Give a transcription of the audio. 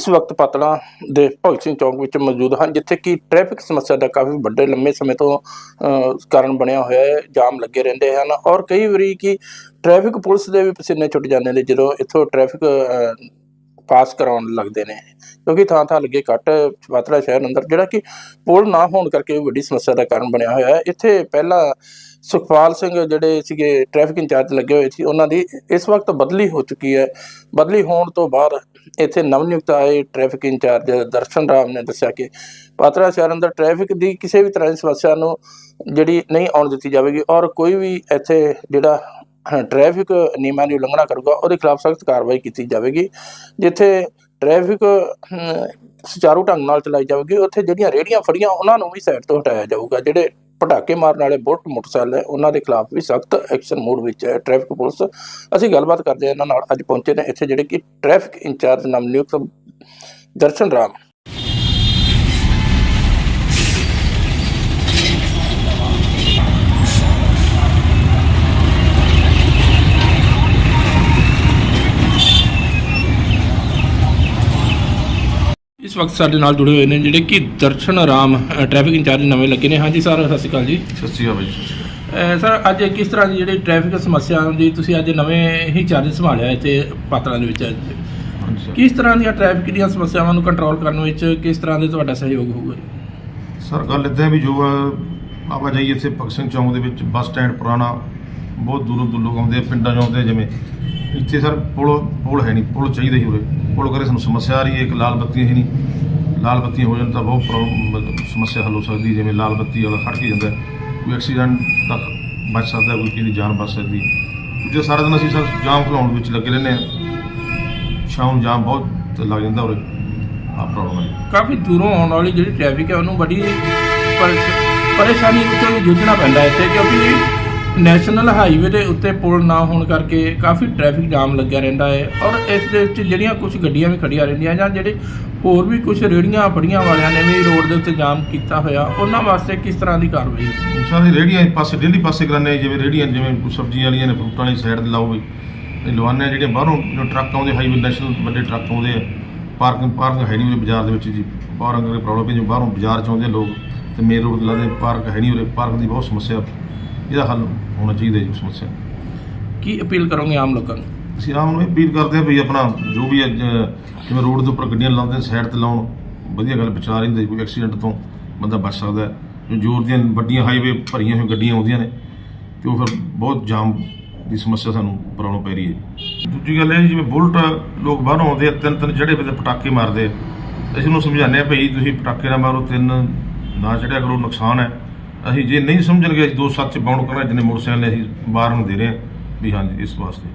ਇਸ ਵਕਤ ਪਤਲਾ ਦੇ ਭਗਤ ਸਿੰਘ ਚੌਂਕ ਵਿੱਚ ਮੌਜੂਦ ਹਨ ਜਿੱਥੇ ਕਿ ਟ੍ਰੈਫਿਕ ਸਮੱਸਿਆ ਦਾ ਕਾਫੀ ਵੱਡੇ ਲੰਮੇ ਸਮੇਂ ਤੋਂ ਅ, ਕਾਰਨ ਬਣਿਆ ਹੋਇਆ ਹੈ ਜਾਮ ਲੱਗੇ ਰਹਿੰਦੇ ਹਨ ਔਰ ਕਈ ਵਾਰੀ ਕਿ ਟ੍ਰੈਫਿਕ ਪੁਲਿਸ ਦੇ ਵੀ ਪਸੀਨੇ ਛੁੱਟ ਜਾਂਦੇ ਨੇ ਜਦੋਂ ਇੱਥੋਂ ਟ੍ਰੈਫਿਕ ਅ, ਪਾਸ ਕਰਾਉਣ ਲੱਗਦੇ ਨੇ, ਕਿਉਂਕਿ ਥਾਂ ਥਾਂ ਲੱਗੇ ਕੱਟ ਪਤਲਾ ਸ਼ਹਿਰ ਅੰਦਰ, ਜਿਹੜਾ ਕਿ ਪੁਲ ਨਾ ਹੋਣ ਕਰਕੇ ਵੱਡੀ ਸਮੱਸਿਆ ਦਾ ਕਾਰਨ ਬਣਿਆ ਹੋਇਆ ਹੈ। ਇੱਥੇ ਪਹਿਲਾਂ ਸੁਖਪਾਲ ਸਿੰਘ ਜਿਹੜੇ ਸੀਗੇ ਟ੍ਰੈਫਿਕ ਇੰਚਾਰਜ ਲੱਗੇ ਹੋਏ ਸੀ, ਉਹਨਾਂ ਦੀ ਇਸ ਵਕਤ ਬਦਲੀ ਹੋ ਚੁੱਕੀ ਹੈ। ਬਦਲੀ ਹੋਣ ਤੋਂ ਬਾਅਦ ਇੱਥੇ ਨਵ ਨਿਯੁਕਤ ਆਏ ਟ੍ਰੈਫਿਕ ਇੰਚਾਰਜ ਦਰਸ਼ਨ ਰਾਮ ਨੇ ਦੱਸਿਆ ਕਿ ਪਾਤਰਾ ਸ਼ਹਿਰ ਅੰਦਰ ਟ੍ਰੈਫਿਕ ਦੀ ਕਿਸੇ ਵੀ ਤਰ੍ਹਾਂ ਦੀ ਸਮੱਸਿਆ ਨੂੰ ਜਿਹੜੀ ਨਹੀਂ ਆਉਣ ਦਿੱਤੀ ਜਾਵੇਗੀ ਔਰ ਕੋਈ ਵੀ ਇੱਥੇ ਜਿਹੜਾ ਟ੍ਰੈਫਿਕ ਨਿਯਮਾਂ ਦੀ ਉਲੰਘਣਾ ਕਰੂਗਾ, ਉਹਦੇ ਖਿਲਾਫ ਸਖਤ ਕਾਰਵਾਈ ਕੀਤੀ ਜਾਵੇਗੀ, ਜਿੱਥੇ ਟ੍ਰੈਫਿਕ ਸੁਚਾਰੂ ਢੰਗ ਨਾਲ ਚਲਾਈ ਜਾਵੇਗੀ, ਉੱਥੇ ਜਿਹੜੀਆਂ ਰੇਹੜੀਆਂ ਫੜੀਆਂ, ਉਹਨਾਂ ਨੂੰ ਵੀ ਸਾਈਡ ਤੋਂ ਹਟਾਇਆ ਜਾਊਗਾ, ਜਿਹੜੇ ਪਟਾਕੇ ਮਾਰਨ ਵਾਲੇ ਬੁਲਟ ਮੋਟਰਸਾਈਕਲ ਹੈ, ਉਹਨਾਂ ਦੇ ਖਿਲਾਫ ਵੀ ਸਖਤ ਐਕਸ਼ਨ ਮੋਡ ਵਿੱਚ ਹੈ ਟ੍ਰੈਫਿਕ ਪੁਲਿਸ। ਅਸੀਂ ਗੱਲਬਾਤ ਕਰਦੇ ਹਾਂ ਇਹਨਾਂ ਨਾਲ, ਅੱਜ ਪਹੁੰਚੇ ਨੇ ਇੱਥੇ ਜਿਹੜੇ ਕਿ ਟ੍ਰੈਫਿਕ ਇੰਚਾਰਜ ਨਵਨਿਯੁਕਤ ਦਰਸ਼ਨ ਰਾਮ। ਇਸ ਵਕਤ ਸਾਡੇ ਨਾਲ ਜੁੜੇ ਹੋਏ ਨੇ ਜਿਹੜੇ ਕਿ ਦਰਸ਼ਨ ਰਾਮ ਅ, ਟ੍ਰੈਫਿਕ ਇੰਚਾਰਜ ਨਵੇਂ ਲੱਗੇ ਨੇ। ਹਾਂਜੀ ਸਰ ਸਤਿ ਸ਼੍ਰੀ ਅਕਾਲ ਜੀ। ਸਤਿ ਸ਼੍ਰੀ ਅਕਾਲ ਜੀ। ਸ਼੍ਰੀ ਅੱਜ ਕਿਸ ਤਰ੍ਹਾਂ ਦੀ ਜਿਹੜੀ ਟ੍ਰੈਫਿਕ ਸਮੱਸਿਆ ਦੀ ਤੁਸੀਂ ਅੱਜ ਨਵੇਂ ਹੀ ਚਾਰਜ ਸੰਭਾਲਿਆ ਇੱਥੇ ਪਾਤਰਾਂ ਦੇ ਵਿੱਚ। ਹਾਂਜੀ। ਸਰ। ਕਿਸ ਤਰ੍ਹਾਂ ਦੀਆਂ ਟ੍ਰੈਫਿਕ ਦੀਆਂ ਸਮੱਸਿਆਵਾਂ ਨੂੰ ਕੰਟਰੋਲ ਕਰਨ ਵਿੱਚ ਕਿਸ ਤਰ੍ਹਾਂ ਦੇ ਤੁਹਾਡਾ ਸਹਿਯੋਗ ਹੋਊਗਾ? ਸਰ ਗੱਲ ਇਦਾਂ ਵੀ ਜੋ ਆ ਆਵਾਜਾਈ ਇੱਥੇ ਭਗਤ ਸਿੰਘ ਚੌਂਕ ਦੇ ਵਿੱਚ ਬੱਸ ਸਟੈਂਡ ਪੁਰਾਣਾ ਬਹੁਤ ਦੂਰੋਂ ਦੂਰ ਲੋਕ ਆਉਂਦੇ ਆ ਪਿੰਡਾਂ 'ਚੋਂ ਆਉਂਦੇ ਆ ਜਿਵੇਂ ਇੱਥੇ ਸਰ ਪੁਲ ਪੁਲ ਹੈ ਨਹੀਂ, ਪੁਲ ਚਾਹੀਦਾ ਹੀ ਉਰੇ। ਪੁਲ ਕਰੇ ਸਾਨੂੰ ਸਮੱਸਿਆ ਆ ਰਹੀ ਹੈ, ਇੱਕ ਲਾਲ ਬੱਤੀਆਂ ਹੀ ਨਹੀਂ। ਲਾਲ ਬੱਤੀਆਂ ਹੋ ਜਾਣ ਤਾਂ ਬਹੁਤ ਪ੍ਰੋਬਲਮ ਸਮੱਸਿਆ ਹੱਲ ਹੋ ਸਕਦੀ ਜਿਵੇਂ ਲਾਲ ਬੱਤੀ ਵਾਲਾ ਖੜ ਕੇ ਜਾਂਦਾ ਕੋਈ ਐਕਸੀਡੈਂਟ ਤੱਕ ਬਚ ਸਕਦਾ, ਕੋਈ ਕਿਸੇ ਦੀ ਜਾਨ ਬਚ ਸਕਦੀ ਹੈ। ਜੇ ਸਾਰਾ ਦਿਨ ਅਸੀਂ ਸਰ ਜਾਮ ਖਲਾਉਣ ਵਿੱਚ ਲੱਗੇ ਰਹਿੰਦੇ ਆ ਸ਼ਾਮ ਨੂੰ ਜਾਮ ਬਹੁਤ ਲੱਗ ਜਾਂਦਾ ਉਰੇ। ਆ ਪ੍ਰੋਬਲਮ ਹੈ। ਕਾਫੀ ਦੂਰੋਂ ਆਉਣ ਵਾਲੀ ਜਿਹੜੀ ਟ੍ਰੈਫਿਕ ਹੈ, ਉਹਨੂੰ ਬੜੀ ਪਰੇਸ਼- ਪਰੇਸ਼ਾਨੀ ਉੱਤੇ ਜੂਝਣਾ ਪੈਂਦਾ ਇੱਥੇ, ਕਿਉਂਕਿ ਨੈਸ਼ਨਲ ਹਾਈਵੇ ਦੇ ਉੱਤੇ ਪੁਲ ਨਾ ਹੋਣ ਕਰਕੇ ਕਾਫੀ ਟ੍ਰੈਫਿਕ ਜਾਮ ਲੱਗਿਆ ਰਹਿੰਦਾ ਹੈ ਔਰ ਇਸ ਦੇ ਵਿੱਚ ਜਿਹੜੀਆਂ ਕੁਝ ਗੱਡੀਆਂ ਵੀ ਖੜੀਆਂ ਰਹਿੰਦੀਆਂ ਜਾਂ ਜਿਹੜੇ ਹੋਰ ਵੀ ਕੁਝ ਰੇੜੀਆਂ ਫੜੀਆਂ ਵਾਲਿਆਂ ਨੇ ਵੀ ਰੋਡ ਦੇ ਉੱਤੇ ਜਾਮ ਕੀਤਾ ਹੋਇਆ, ਉਹਨਾਂ ਵਾਸਤੇ ਕਿਸ ਤਰ੍ਹਾਂ ਦੀ ਕਾਰਵਾਈ ਹੈ ਸਾਰੇ ਰੇੜੀਆਂ ਇੱਕ ਪਾਸੇ, ਡੇਲੀ ਪਾਸੇ ਕਰਾਨੇ ਜਿਵੇਂ ਰੇੜੀਆਂ ਜਿਵੇਂ ਕੋਈ ਸਬਜ਼ੀ ਵਾਲੀਆਂ ਨੇ, ਫਰੂਟਾਂ ਵਾਲੀ ਸਾਈਡ ਤੇ ਲਾਓ ਵੀ। ਇਹ ਲਵਾਨੇ ਜਿਹੜੀਆਂ ਬਾਹਰੋਂ ਜੋ ਟਰੱਕ ਆਉਂਦੇ ਹਾਈਵੇ ਨੈਸ਼ਨਲ ਵੱਡੇ ਟਰੱਕ ਆਉਂਦੇ ਆ ਪਾਰਕਿੰਗ ਪਾਰਕਿੰਗ ਹੈ ਨਹੀਂ ਉਰੇ ਬਾਜ਼ਾਰ ਦੇ ਵਿੱਚ ਜੀ। ਪਾਰਕਿੰਗ ਕਰਕੇ ਪ੍ਰੋਬਲਮ ਪਈ ਜੋ ਬਾਹਰੋਂ ਬਾਜ਼ਾਰ ਚ ਆਉਂਦੇ ਲੋਕ, ਤੇ ਮੇਨ ਰੋਡ ਤੇ ਲਾਦੇ ਪਾਰਕ ਹੈ ਨਹੀਂ ਉਰੇ ਪਾਰਕ ਦੀ ਬਹੁਤ ਸਮੱਸਿਆ। ਇਹਦਾ ਹੱਲ ਹੋਣਾ ਚਾਹੀਦਾ ਜੀ ਸਮੱਸਿਆ। ਕੀ ਅਪੀਲ ਕਰੋਗੇ ਆਮ ਲੋਕਾਂ ਨੂੰ? ਅਸੀਂ ਆਮ ਨੂੰ ਇਹ ਅਪੀਲ ਕਰਦੇ ਆ ਵੀ ਆਪਣਾ ਜੋ ਵੀ ਅੱਜ ਜਿਵੇਂ ਰੋਡ ਦੇ ਉੱਪਰ ਗੱਡੀਆਂ ਲਾਉਂਦੇ ਸਾਈਡ ਤੇ ਲਾਉਣ ਵਧੀਆ ਗੱਲ ਬਚਾ ਰਹਿੰਦੇ ਕੋਈ ਐਕਸੀਡੈਂਟ ਤੋਂ ਬੰਦਾ ਬਚ ਸਕਦਾ ਹੈ। ਜੋ ਜ਼ੋਰ ਦੀਆਂ ਵੱਡੀਆਂ ਹਾਈਵੇ ਭਰੀਆਂ ਹੋਈਆਂ ਗੱਡੀਆਂ ਆਉਂਦੀਆਂ ਨੇ ਤੇ ਉਹ ਫਿਰ ਬਹੁਤ ਜਾਮ ਦੀ ਸਮੱਸਿਆ ਸਾਨੂੰ ਪ੍ਰੋਬਲਮ ਪੈ ਰਹੀ ਹੈ ਜੀ। ਦੂਜੀ ਗੱਲ ਇਹ ਹੈ ਜਿਵੇਂ ਬੁਲਟ ਲੋਕ ਬਾਹਰੋਂ ਆਉਂਦੇ ਆ ਤਿੰਨ ਤਿੰਨ ਜਿਹੜੇ ਵੇ ਪਟਾਕੇ ਮਾਰਦੇ ਆ। ਅਸੀਂ ਉਹਨੂੰ ਸਮਝਾਉਂਦੇ ਆ ਭਈ ਤੁਸੀਂ ਪਟਾਕੇ ਨਾ ਮਾਰੋ ਤਿੰਨ ਨਾ ਚੜਿਆ ਕਰੋ ਨੁਕਸਾਨ ਹੈ। ਅਸੀਂ ਜੇ ਨਹੀਂ ਸਮਝਣਗੇ, ਅਸੀਂ ਦੋ ਸੱਤ ਚ ਬਾਉਂਡ ਕਰਨਾ, ਜਿੰਨੇ ਮੋਟਰਸਾਈਕਲ ਨੇ ਅਸੀਂ ਬਾਹਰ ਨੂੰ ਦੇ ਰਹੇ ਹਾਂ ਵੀ ਹਾਂਜੀ, ਇਸ ਵਾਸਤੇ।